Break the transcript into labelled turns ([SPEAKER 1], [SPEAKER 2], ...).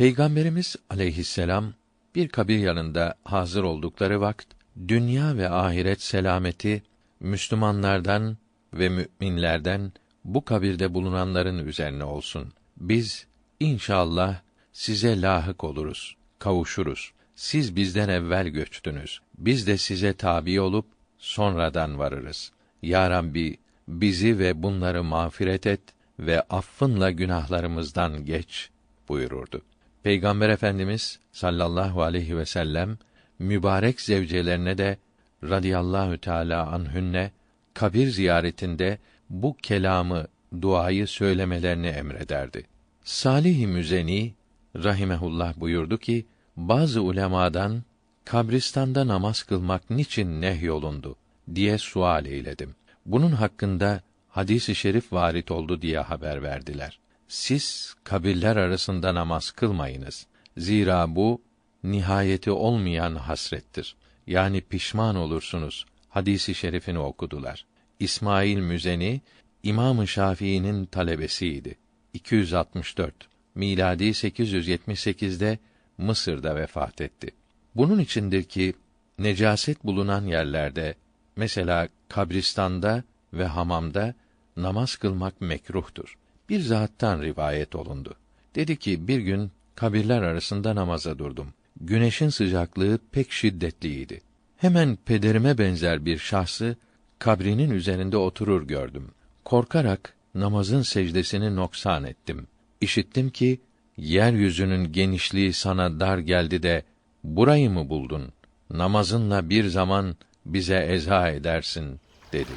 [SPEAKER 1] Peygamberimiz aleyhisselam bir kabir yanında hazır oldukları vakit dünya ve ahiret selameti Müslümanlardan ve müminlerden bu kabirde bulunanların üzerine olsun. Biz inşallah size lahık oluruz, kavuşuruz. Siz bizden evvel göçtünüz. Biz de size tabi olup sonradan varırız. Ya Rabbi bizi ve bunları mağfiret et ve affınla günahlarımızdan geç buyururdu. Peygamber Efendimiz sallallahu aleyhi ve sellem mübarek zevcelerine de radıyallahu teala anhünne kabir ziyaretinde bu kelamı, duayı söylemelerini emrederdi. Salih Müzeni rahimehullah buyurdu ki bazı ulemadan kabristanda namaz kılmak niçin nehyolundu diye sual eyledim. Bunun hakkında hadisi şerif varit oldu diye haber verdiler. Siz kabirler arasında namaz kılmayınız. Zira bu nihayeti olmayan hasrettir. Yani pişman olursunuz. Hadisi şerifini okudular. İsmail Müzeni İmam-ı Şafii'nin talebesiydi. 264 miladi 878'de Mısır'da vefat etti. Bunun içindir ki necaset bulunan yerlerde mesela kabristanda ve hamamda namaz kılmak mekruhtur. Bir zattan rivayet olundu. Dedi ki bir gün kabirler arasında namaza durdum. Güneşin sıcaklığı pek şiddetliydi. Hemen pederime benzer bir şahsı kabrinin üzerinde oturur gördüm. Korkarak namazın secdesini noksan ettim. İşittim ki yeryüzünün genişliği sana dar geldi de burayı mı buldun? Namazınla bir zaman bize eza edersin dedi.